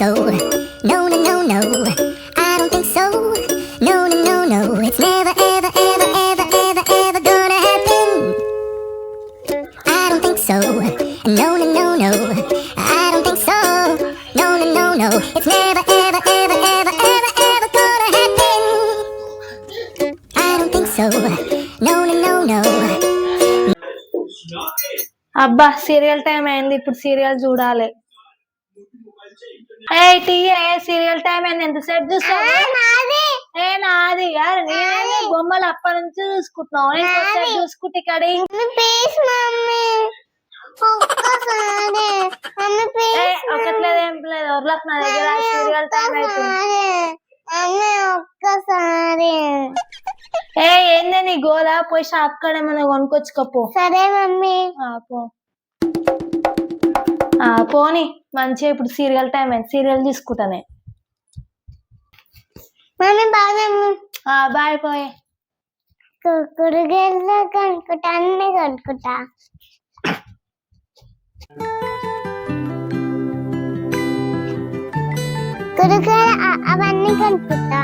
so. No, no, no, no. I don't think so. No, no, no, no. It's never, ever, ever, ever, ever, ever gonna happen. I don't think so. No, no, no, no. I don't think so. No, no, no, no. It's never, ever, ever, ever, ever, ever gonna happen. I don't think so. No, no, no, no. అబ్బా serial time అయింది ఇప్పుడు serial చూడాలి ఏ టీ ఏ serial time అయింది. ఎంతసేపు చూస్తావు ఏ నాది. యార్ నేనే బొమ్మలు అప్పటి నుంచి చూసుకుంటున్నావు. నేను చూసుకుంటే ఇక్కడ ఒకట్లేదు ఏం లేదు. ఎవరికి నా దగ్గర సీరియల్ టైం అవుతుంది మమ్మీ ఒక్కసారి. ఏ ఏందే నీ గోలా? పోయి షాప్ కాడ ఏమైనా కొనుక్కొచ్చుకోపో సరే మమ్మీ. పో. పోని. మంచిగా ఇప్పుడు సీరియల్ టైం అయింది. సీరియల్ తీసుకుంటానే. మమ్మీ బాగా బాయ్ పోయే. కూరగాయలు కనుక్కుంటా అన్ని కనుక్కుంటా. కూరగాయలు అవన్నీ కనుక్కుంటా.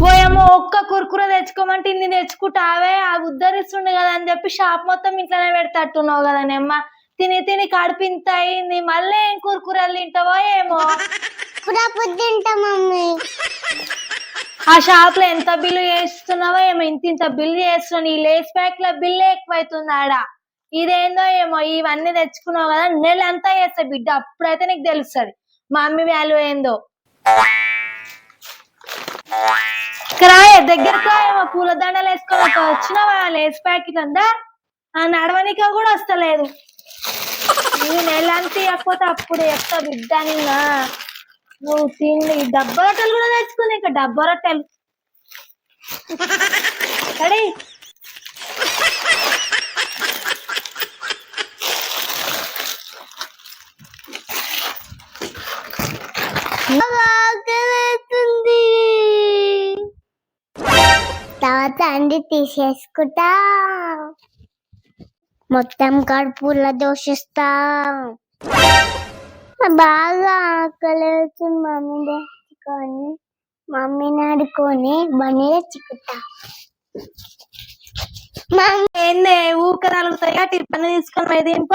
పోయేమో ఒక్క కుర్కుర తెచ్చుకోమంటే ఇన్ని తెచ్చుకుంటావే? ఆ ఉద్ధరిస్తుండే కదా అని చెప్పి షాప్ మొత్తం ఇంట్లోనే పెడతట్టున్నావు కదా నెమ్మ. తిని తిని కడుపు ఇంత అయింది. మళ్ళీ ఏం కుర్కురలు తింటావో ఏమో? అప్పుడప్పుడు తింటా మమ్మీ. ఆ షాప్లో ఎంత బిల్లు ఏమో ఇంత ఇంత బిల్లు చేస్తున్నావు ఈ లేస్ ప్యాక్లో బిల్లు ఎక్కువైతుంది ఆడ ఇదేందో ఏమో ఇవన్నీ తెచ్చుకున్నావు కదా నెల అంతా చేస్తా బిడ్డ అప్పుడైతే నీకు తెలుస్తుంది. మా మమ్మీ వాల్యూ ఏందో. క్రాయ దగ్గరకు ఏమో పూల దండలు వేసుకోవాలి వచ్చినావా లేస్ ప్యాకెట్ అందా ఆ నడవనిక కూడా వస్తలేదు. నువ్వు నెల అంతా ఇవ్వకపోతే అప్పుడు చెప్తా బిడ్డ నిన్న. నువ్వు తిండి డబ్బా రొట్టెలు కూడా తెచ్చుకుని ఇంకా డబ్బా రొట్టెలు. రెడీ? బాగా తర్వాత అండి తీసేసుకుంటా. మొత్తం కడుపులో దోషిస్తా. బాగా ఆకలేస్తుంది మమ్మీ మమ్మీని ఆడుకొని బండి తెచ్చుకుంటా మమ్మీ ఏందే ఊక తలుగుతాయా టిఫిన్ తీసుకొని పోయి దింప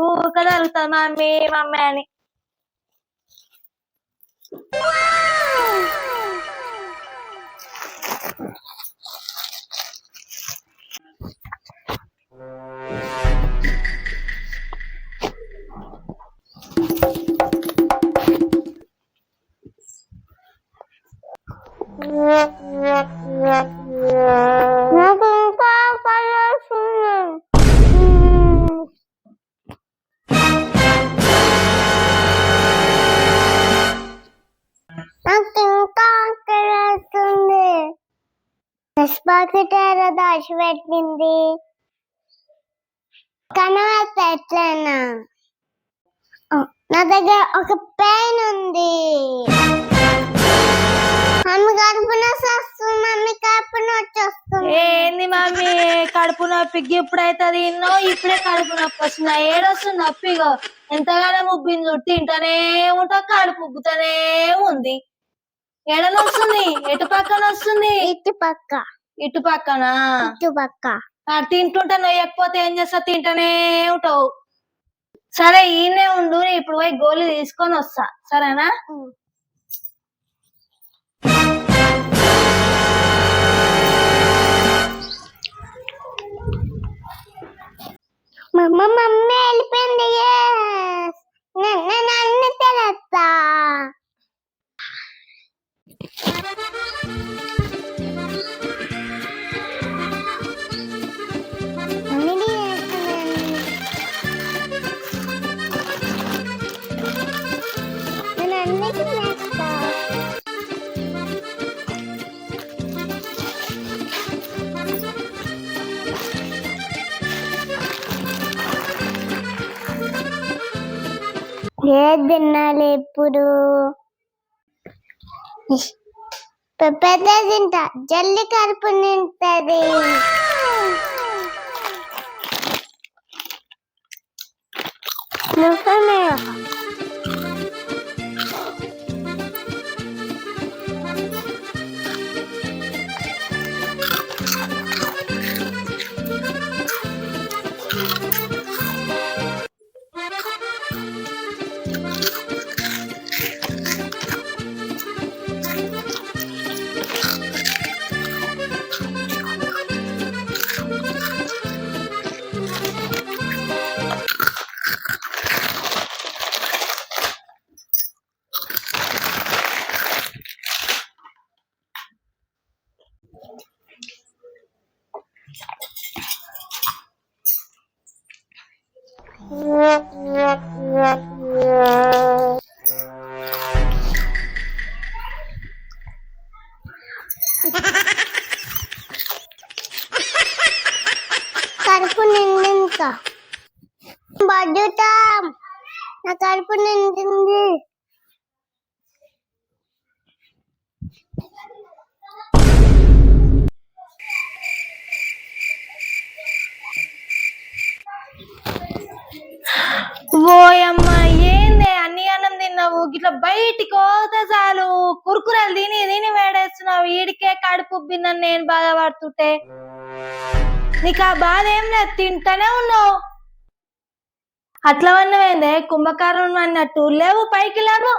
ఊక తలుగుతా మమ్మీ మమ్మీ అని. ఏదో దాచిపెట్టింది. కనవత ఎట్లయినా. నా దగ్గర ఒక పెయిన్ ఉంది. మమ్మీ కడుపు నొప్పి వస్తుంది మమ్మీ కడుపు నొప్పి వస్తుంది. ఏంది మమ్మీ కడుపు నొప్పి ఇప్పుడు అవుతుంది ఎన్నో ఇప్పుడే కడుపు నొప్పి వస్తుంది. ఏడొస్తుంది నొప్పి ఎంతగానో ముబ్బింది చుట్టూ తింటానే ఉంటా కడుపు ఉబ్బుతానే ఉంది. ఎడలు వస్తుంది ఎటు పక్కన వస్తుంది ఇటు పక్క. ఇటు పక్కన? ఇటు పక్క. తింటుంటా నొయ్యకపోతే ఏం చేస్తా? తింటానే ఉంటావు. సరే ఈయనే ఉండు ఇప్పుడు పోయి గోళీ తీసుకొని వస్తా. సరేనా? మమ్మ మమ్మీ వెళ్ళిపోయింది. Yes. నే- నేను అన్ని తెలుస్తా ఏది తినాలి ఇప్పుడు? పెద్ద తింటా. జల్లి కలుపు నింటది నువ్వు కడుపు నిండింది. బడ్డుతాం నా కడుపు నిండింది. ఓయమ్మ ఏంది? అన్ని అన్నం తిన్నావు? గిట్లా బయటికి పోతే చాలు. కురుకురలు తిని తిని వేడేస్తున్నావు. ఈడికే కడుపు ఉబ్బిందని నేను బాధపడుతుంటే. నీకు ఆ బాధ ఏం లేదు తింటానే ఉన్నావు. అట్లా వన్నవేందే కుంభకారం అన్నట్టు లేవు పైకి లేవు.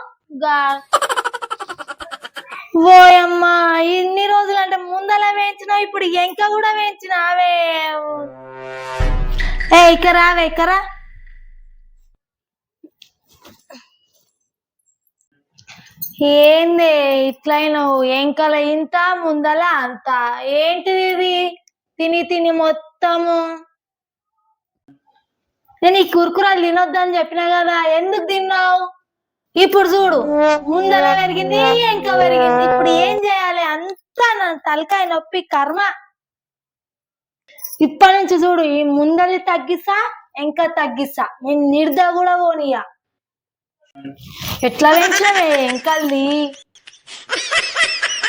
ఓయమ్మా ఇన్ని రోజులు అంటే ముందల వేయించినావు ఇప్పుడు ఎంక కూడా వేయించినావే. ఏ ఇక్కడ రావే ఏంది ఇట్లయినావు ఎంకల ఇంత ముందల అంత. ఏంటిది ఇది? తిని తిని మొత్తము. నేను ఈ కురుకురాలు తినొద్దని చెప్పినా కదా ఎందుకు తిన్నావు? ఇప్పుడు చూడు ముందర పెరిగింది ఎంక పెరిగింది. ఇప్పుడు ఏం చేయాలి? అంతా నా తలకాయ నొప్పి కర్మ. ఇప్పటి నుంచి చూడు ఈ ముందరి తగ్గిస్తా ఎంక తగ్గిస్తా. నేను నిర్ద కూడా పోనీయా ఎట్లా పెంచినవే ఎంకల్ది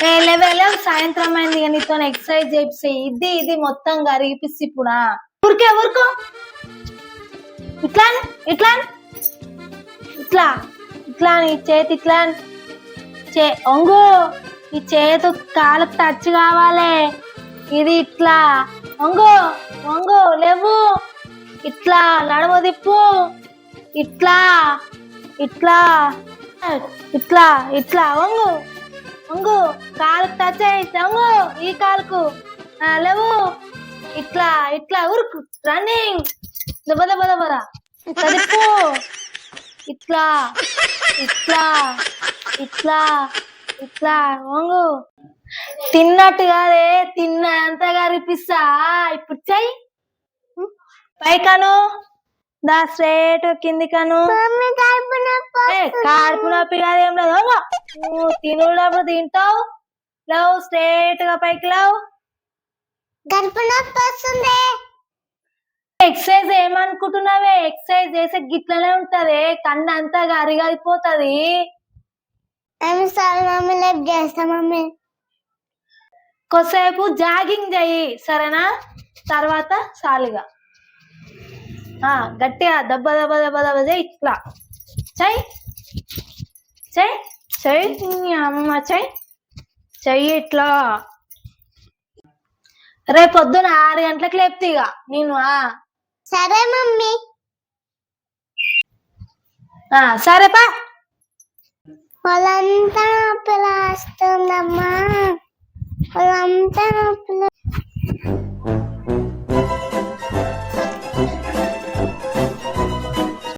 ఏ లెవెల్? సాయంత్రం అయింది ఇక నీతో ఎక్సర్సైజ్ చేపిస్తే ఇది ఇది మొత్తం కరిగిపిస్తే ఇప్పుడా? ఊరికే ఊరుకో. ఇట్లా ఇట్లా ఇట్లా ఇట్లా అని, చేతి ఇట్లా అని. చే ఒంగు. ఈ చేతు కాలు టచ్ కావాలి. ఇది ఇట్లా. ఒంగు ఒంగు లేవు. ఇట్లా నడుము దిప్పు ఇట్లా ఇట్లా. ఇట్లా ఇట్లా ఒంగు. ఉంగు కాలు టచ్ అయ్యి ఈ కాలుకు. లేవు. ఇట్లా ఇట్లా ఉరుకు. రన్నింగ్ దెబ్బ దెబ్బ దెబ్బరా తిప్పు ఇట్లా ఇట్లా ఇట్లా ఇట్లా వంగు. తిన్నట్టు కాదే అంతగా రిపిస్తా ఇప్పుడు చెయ్యి. పైకాను. దా స్ట్రేట్ కిందికను. మమ్మీ కడుపు నొప్పి ఏ కాదు లేదు. నువ్వు తినుడప్పుడు తింటావు. లేవు స్ట్రేట్గా పైకి లేవు. కడుపు నొప్పి వస్తుంది. ఎక్సర్సైజ్ ఏమనుకుంటున్నావే? ఎక్సర్సైజ్ చేసే గిట్లనే ఉంటది. కన్ను అంతా సార్ మమ్మీ కొద్దిసేపు జాగింగ్ చెయ్యి సరేనా? తర్వాత సాలిగా గట్టిగా దెబ్బ దెబ్బ దెబ్బ దెబ్బ చేయి ఇట్లా. చెయ్యి చెయ్యి చెయ్యి అమ్మ చెయ్యి చెయ్యి ఇట్లా. రేపు పొద్దున ఆరు గంటలకు లేపుతా ఇక నేను ఆ. సరే మమ్మీ. ఆ, సరేపా వాళ్ళంతా నొప్పి వస్తుందమ్మా. వాళ్ళంతా నొప్పి